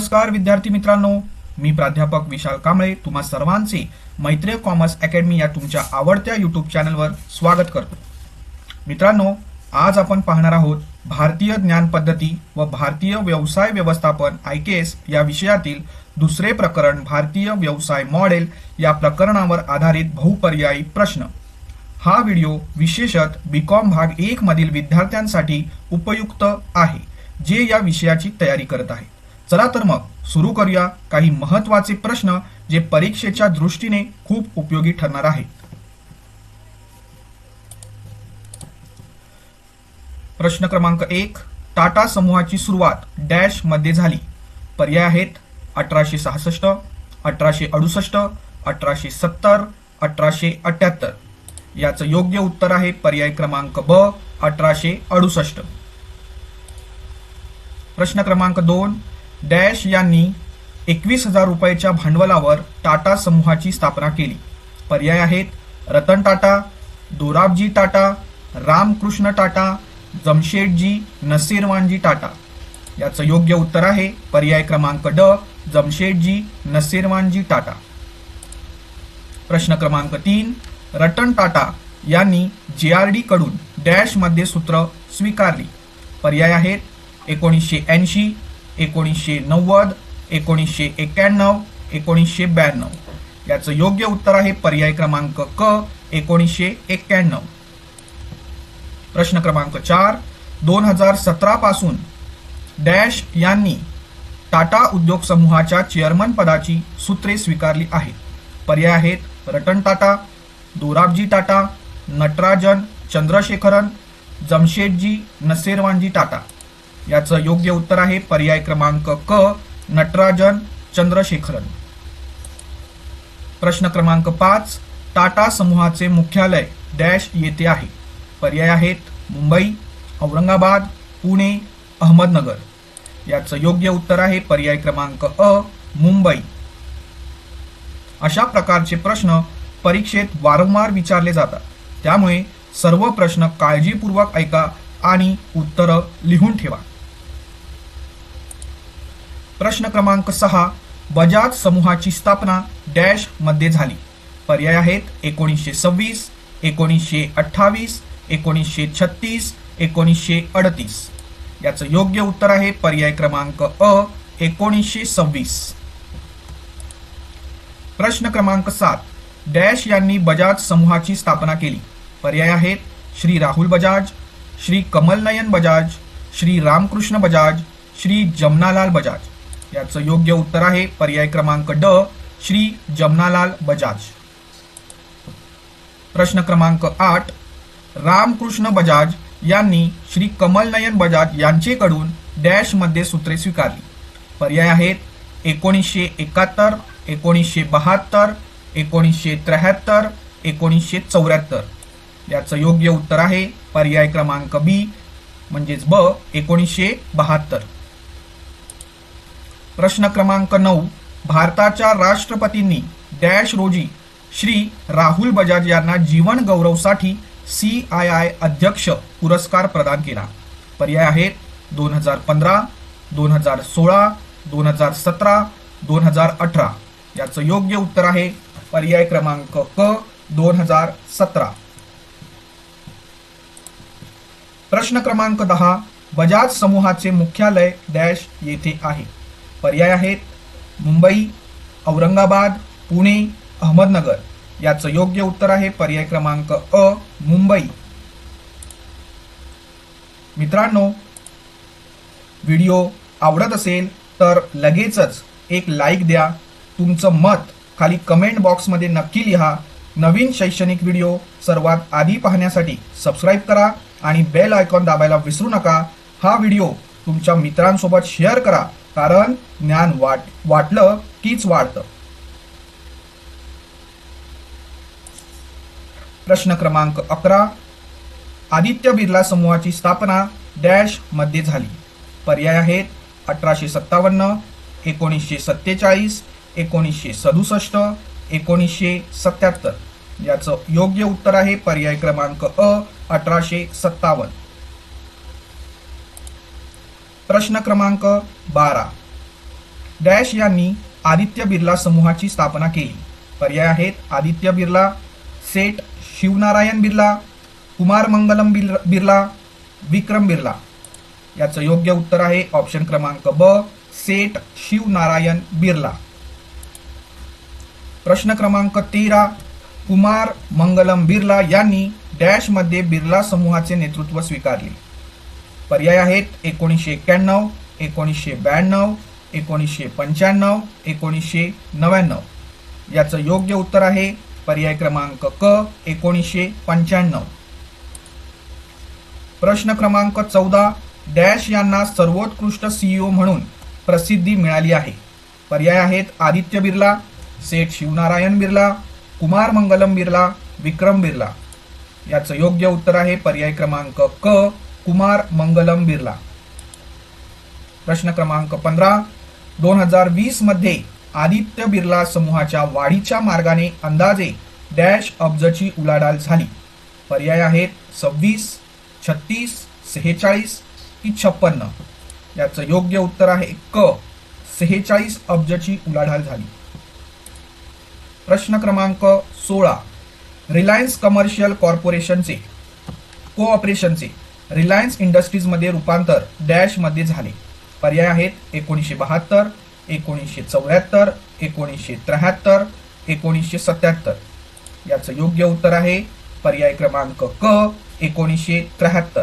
नमस्कार विद्यार्थी मित्रांनो. मी प्राध्यापक विशाल कांबळे तुम्हा सर्वांचे मैत्रीय कॉमर्स अकॅडमी या तुमच्या आवडत्या युट्यूब चॅनलवर स्वागत करतो. मित्रांनो आज आपण पाहणार आहोत भारतीय ज्ञान पद्धती व भारतीय व्यवसाय व्यवस्थापन आय के एस या विषयातील दुसरे प्रकरण भारतीय व्यवसाय मॉडेल या प्रकरणावर आधारित बहुपर्यायी प्रश्न. हा व्हिडिओ विशेषत बीकॉम भाग एक मधील विद्यार्थ्यांसाठी उपयुक्त आहे जे या विषयाची तयारी करत आहे. चला तर मग सुरू करूया काही महत्त्वाचे प्रश्न जे परीक्षेच्या दृष्टीने खूप उपयोगी ठरणार आहेत. प्रश्न क्रमांक एक टाटा समूहाची सुरुवात डॅशमध्ये झाली. पर्याय आहेत अठराशे सहासष्ट अठराशे अडुसष्ट अठराशे सत्तर अठराशे अठ्याहत्तर. याचं योग्य उत्तर आहे पर्याय क्रमांक ब अठराशे अडुसष्ट. प्रश्न क्रमांक दोन डॅश यांनी एकवीस हजार रुपयाच्या भांडवलावर टाटा समूहाची स्थापना केली. पर्याय आहेत रतन टाटा दोराबजी टाटा रामकृष्ण टाटा जमशेदजी नसीरवानजी टाटा. याचं योग्य उत्तर आहे पर्याय क्रमांक ड जमशेदजी नसीरवानजी टाटा. प्रश्न क्रमांक तीन रतन टाटा यांनी जेआरडी कडून डॅशमध्ये सूत्र स्वीकारली. पर्याय आहेत एकोणीसशे ऐंशी एकोणीसशे नव्वद एकोणीसशे एक्क्याण्णव एकोणीसशे ब्याण्णव. याचं योग्य उत्तर आहे पर्याय क्रमांक क एकोणीसशे एक्क्याण्णव प्रश्न क्रमांक चार दोन हजार सतरा पासून डॅश यांनी टाटा उद्योग समूहाच्या चेअरमन पदाची सूत्रे स्वीकारली आहेत. पर्याय आहेत रतन टाटा दोराबजी टाटा नटराजन चंद्रशेखरन जमशेदजी नसेरवानजी टाटा. याचं योग्य उत्तर आहे पर्याय क्रमांक क नटराजन चंद्रशेखरन. प्रश्न क्रमांक पाच टाटा समूहाचे मुख्यालय डॅश येथे आहे. पर्याय आहेत मुंबई औरंगाबाद पुणे अहमदनगर. याचं योग्य उत्तर आहे पर्याय क्रमांक अ मुंबई. अशा प्रकारचे प्रश्न परीक्षेत वारंवार विचारले जातात. त्यामुळे सर्व प्रश्न काळजीपूर्वक ऐका आणि उत्तरं लिहून ठेवा. प्रश्न क्रमांक सहा बजाज समूहाची स्थापना डॅशमध्ये झाली. पर्याय आहेत एकोणीसशे सव्वीस एकोणीसशे अठ्ठावीस एकोणीसशे छत्तीस एकोणीसशे अडतीस. याचं योग्य उत्तर आहे पर्याय क्रमांक अ एकोणीसशे सव्वीस. प्रश्न क्रमांक सात डॅश यांनी बजाज समूहाची स्थापना केली. पर्याय आहेत श्री राहुल बजाज श्री कमलनयन बजाज श्री रामकृष्ण बजाज श्री जमनालाल बजाज. याचं योग्य उत्तर आहे. पर्याय क्रमांक ड श्री जमनालाल बजाज. प्रश्न क्रमांक आठ रामकृष्ण बजाज यांनी श्री कमलनयन बजाज यांचेकडून डॅशमध्ये सूत्रे स्वीकारली. पर्याय आहेत एकोणीसशे एकाहत्तर एकोणीसशे बहात्तर एकोणीसशे त्र्याहत्तर एकोणीसशे चौऱ्याहत्तर. याचं योग्य उत्तर आहे. पर्याय क्रमांक बी म्हणजेच ब एकोणीसशे बहात्तर. प्रश्न क्रमांक नऊ. भारताच्या राष्ट्रपतींनी डॅश रोजी श्री राहुल बजाज यांना जीवन गौरवसाठी सी आय आय अध्यक्ष पुरस्कार प्रदान केला. पर्याय आहेत दोन हजार पंधरा दोन हजार सोळा दोन हजार सतरा दोन हजार अठरा. याचं योग्य उत्तर आहे पर्याय क्रमांक क दोन हजार सतरा. प्रश्न क्रमांक दहा. बजाज समूहाचे मुख्यालय डॅश येथे आहे. पर्याय आहेत. मुंबई औरंगाबाद पुणे अहमदनगर. याचं योग्य उत्तर आहे पर्याय क्रमांक अ मुंबई. मित्रांनो व्हिडिओ आवडत असेल तर लगेचच एक लाईक द्या. तुमचं मत खाली कमेंट बॉक्समध्ये नक्की लिहा. नवीन शैक्षणिक व्हिडिओ सर्वात आधी पाहण्यासाठी सबस्क्राईब करा आणि बेल आयकॉन दाबायला विसरू नका. हा व्हिडिओ तुमच्या मित्रांसोबत शेअर करा. कारण ज्ञान वाट वाटलं कीच वाढतं. प्रश्न क्रमांक अकरा आदित्य बिर्ला समूहाची स्थापना डॅशमध्ये झाली. पर्याय आहेत अठराशे सत्तावन्न एकोणीसशे सत्तेचाळीस एकोणीसशे सदुसष्ट एकोणीसशे सत्याहत्तर. याचं योग्य उत्तर आहे पर्याय क्रमांक अ अठराशे सत्तावन्न. प्रश्न क्रमांक बारा. डॅश यांनी आदित्य बिर्ला समूहाची स्थापना केली. पर्याय आहेत आदित्य बिर्ला सेठ शिवनारायण बिर्ला कुमार मंगलम बिर्ला- विक्रम बिर्ला. याचं योग्य उत्तर आहे ऑप्शन क्रमांक ब सेठ शिवनारायण बिर्ला. प्रश्न क्रमांक तेरा कुमार मंगलम बिर्ला यांनी डॅशमध्ये बिर्ला समूहाचे नेतृत्व स्वीकारले. पर्याय आहेत. एकोणीसशे एक्क्याण्णव एकोणीसशे ब्याण्णव एकोणीसशे पंच्याण्णव एकोणीसशे नव्याण्णव. याचं योग्य उत्तर आहे पर्याय क्रमांक क एकोणीसशे पंच्याण्णव. प्रश्न क्रमांक चौदा डॅश यांना सर्वोत्कृष्ट सीईओ म्हणून प्रसिद्धी मिळाली आहे. पर्याय आहेत आदित्य बिर्ला सेठ शिवनारायण बिर्ला कुमार मंगलम बिर्ला विक्रम बिर्ला. याचं योग्य उत्तर आहे पर्याय क्रमांक क कुमार मंगलम बिर्ला. प्रश्न क्रमांक पंधरा दोन हजार वीसमध्ये आदित्य बिर्ला समूहाच्या वाढीच्या मार्गाने अंदाजे डॅश अब्जची उलाढाल झाली. पर्याय आहेत सव्वीस छत्तीस सेहेचाळीस की छप्पन्न. याचं योग्य उत्तर आहे क सेहेचाळीस अब्जची उलाढाल झाली. प्रश्न क्रमांक सोळा रिलायन्स कमर्शियल कॉर्पोरेशनचे कोऑपरेशनचे. रिलायन्स इंडस्ट्रीजमध्ये रूपांतर डॅशमध्ये झाले. पर्याय आहेत एकोणीसशे बहात्तर एकोणीसशे चौऱ्याहत्तर एकोणीसशे त्र्याहत्तर एकोणीसशे सत्याहत्तर. याचं योग्य उत्तर आहे पर्याय क्रमांक क एकोणीसशे त्र्याहत्तर.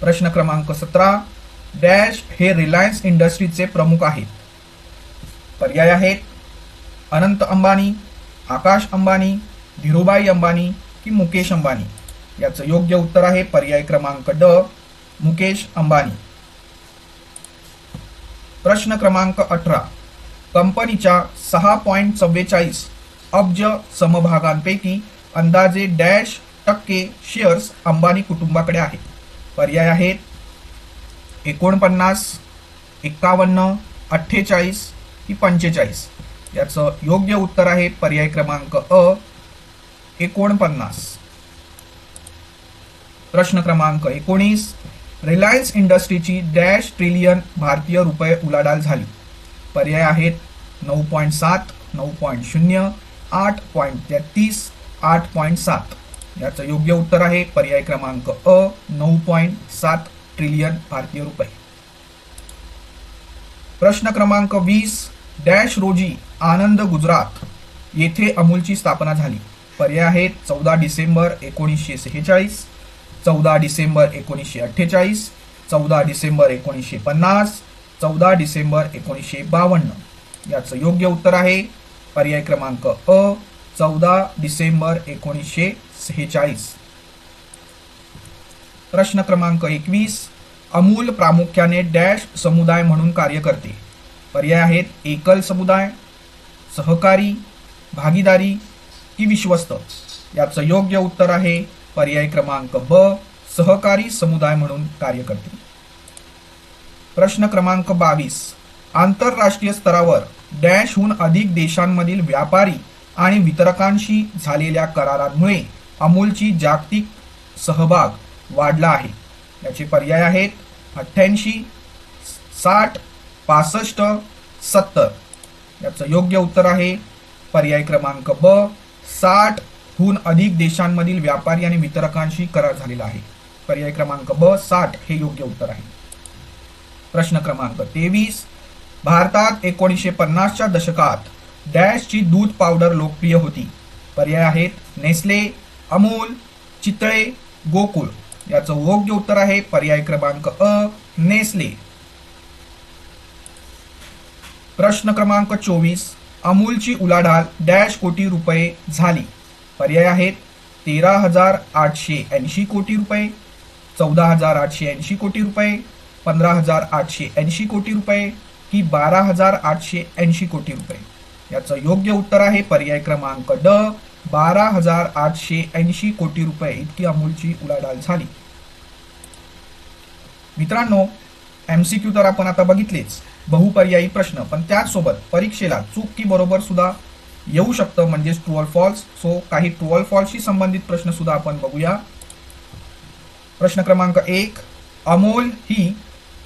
प्रश्न क्रमांक सतरा डॅश हे रिलायन्स इंडस्ट्रीजचे प्रमुख आहेत. पर्याय आहेत अनंत अंबानी आकाश अंबानी धीरूभाई अंबानी की मुकेश अंबानी. याचं योग्य उत्तर आहे पर्याय क्रमांक ड मुकेश अंबानी. प्रश्न क्रमांक अठरा. कंपनीच्या सहा पॉईंट चव्वेचाळीस अब्ज समभागांपैकी अंदाजे डॅश टक्के शेअर्स अंबानी कुटुंबाकडे आहेत. पर्याय आहेत एकोणपन्नास एक्कावन्न अठ्ठेचाळीस की पंचेचाळीस. याचं योग्य उत्तर आहे पर्याय क्रमांक अ एकोणपन्नास. प्रश्न क्रमांक एकोणीस रिलायन्स इंडस्ट्रीची डॅश ट्रिलियन भारतीय रुपये उलाढाल झाली. पर्याय आहेत नऊ पॉईंट सात नऊ पॉईंट शून्य आठ पॉईंट तेहतीस आठ पॉईंट सात. याचं योग्य उत्तर आहे पर्याय क्रमांक अ नऊ पॉईंट सात ट्रिलियन भारतीय रुपये. प्रश्न क्रमांक वीस डॅश रोजी आनंद गुजरात येथे अमूलची स्थापना झाली. पर्याय आहेत चौदा डिसेंबर एकोणीसशे सेहेचाळीस चौदा डिसेंबर एकोणीसशे अठ्ठेचाळीस चौदा डिसेंबर एकोणीसशे पन्नास चौदा डिसेंबर एकोणीसशे बावन्न. याचं योग्य उत्तर आहे पर्याय क्रमांक अ चौदा डिसेंबर एकोणीसशे सेहेचाळीस. प्रश्न क्रमांक एकवीस अमूल प्रामुख्याने डॅश समुदाय म्हणून कार्य करते. पर्याय आहेत एकल समुदाय सहकारी भागीदारी की विश्वस्त. याचं योग्य उत्तर आहे पर्याय क्रमांक ब सहकारी समुदाय म्हणून कार्य करते प्रश्न क्रमांक बावीस आंतरराष्ट्रीय स्तरावर डॅशहून अधिक देशांमधील व्यापारी आणि वितरकांशी झालेल्या करारांमुळे अमूलची जागतिक सहभाग वाढला आहे. याचे पर्याय आहेत अठ्ठ्याऐंशी साठ पासष्ट सत्तर. याचं योग्य उत्तर आहे पर्याय क्रमांक ब साठ हून अधिक देशांमधील व्यापारी आणि वितरकांशी करार झालेला आहे. पर्याय क्रमांक ब साठ हे योग्य उत्तर आहे. प्रश्न क्रमांक तेवीस. भारतात एकोणीसशे पन्नासच्या दशकात डॅशची दूध पावडर लोकप्रिय होती. पर्याय आहेत नेस्ले अमूल चितळे गोकुळ. याचं योग्य उत्तर आहे पर्याय क्रमांक अ नेस्ले. प्रश्न क्रमांक चोवीस. अमूलची उलाढाल डॅश कोटी रुपये झाली. पर्याय आहेत. तेरा हजार आठशे ऐंशी कोटी रुपये चौदा हजार आठशे ऐंशी कोटी रुपये पंधरा हजार आठशे ऐंशी कोटी रुपये की बारा हजार आठशे ऐंशी कोटी रुपये. याचं योग्य उत्तर आहे पर्याय क्रमांक ड बारा हजार आठशे ऐंशी कोटी रुपये. इतकी अमूलची उलाढाल झाली. मित्रांनो एमसीक्यू तर आपण आता बघितलेच. बहुपर्यायी प्रश्न. पण त्याचसोबत परीक्षेला चूक की बरोबर सुद्धा येऊ शकतं म्हणजेच ट्रू फॉल्स सो काही ट्रू ऑर फॉल्सशी संबंधित प्रश्न सुद्धा आपण बघूया. प्रश्न क्रमांक एक अमोल ही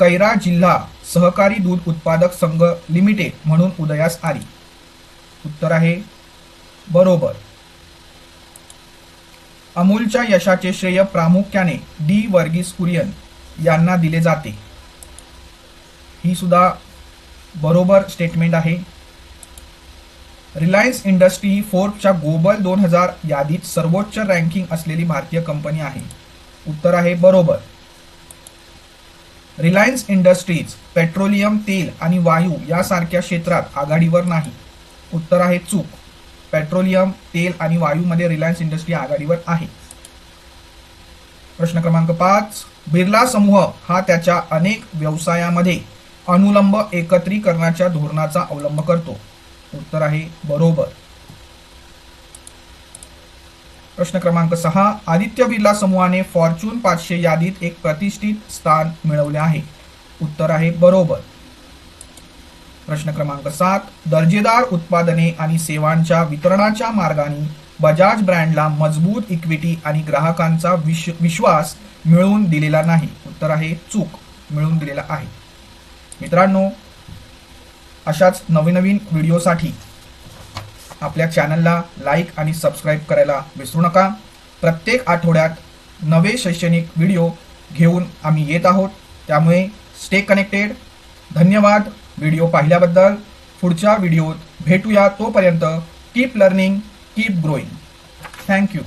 कैरा जिल्हा सहकारी दूध उत्पादक संघ लिमिटेड म्हणून उदयास आली. उत्तर आहे बरोबर. अमूलच्या यशाचे श्रेय प्रामुख्याने डी वर्गीस कुरियन यांना दिले जाते. ही सुद्धा बरोबर स्टेटमेंट आहे. रिलायन्स इंडस्ट्री ही फोर्बच्या ग्लोबल दोन हजार यादीत सर्वोच्च रँकिंग असलेली भारतीय कंपनी आहे. उत्तर आहे बरोबर. रिलायन्स इंडस्ट्रीज पेट्रोलियम तेल आणि वायू यासारख्या क्षेत्रात आघाडीवर नाही. उत्तर आहे चूक. पेट्रोलियम तेल आणि वायूमध्ये रिलायन्स इंडस्ट्री आघाडीवर आहे. प्रश्न क्रमांक पाच बिर्ला समूह हा त्याच्या अनेक व्यवसायामध्ये अनुलंब एकत्रीकरणाच्या धोरणाचा अवलंब करतो. उत्तर आहे बरोबर. प्रश्न क्रमांक सहा आदित्य बिर्ला समूहाने फॉर्च्यून पाचशे यादीत एक प्रतिष्ठित स्थान मिळवले आहे. उत्तर आहे बरोबर. प्रश्न क्रमांक सात दर्जेदार उत्पादने आणि सेवांच्या वितरणाच्या मार्गाने बजाज ब्रँडला मजबूत इक्विटी आणि ग्राहकांचा विश विश्वास मिळवून दिलेला नाही. उत्तर आहे चूक मिळवून दिलेला आहे. मित्रांनो अशाच नवनवीन व्हिडिओसाठी आपल्या चॅनलला लाईक आणि सबस्क्राईब करायला विसरू नका. प्रत्येक आठवड्यात नवे शैक्षणिक व्हिडिओ घेऊन आम्ही येत आहोत. त्यामुळे स्टे कनेक्टेड धन्यवाद व्हिडिओ पाहिल्याबद्दल. पुढच्या व्हिडिओत भेटूया तोपर्यंत keep learning keep growing thank you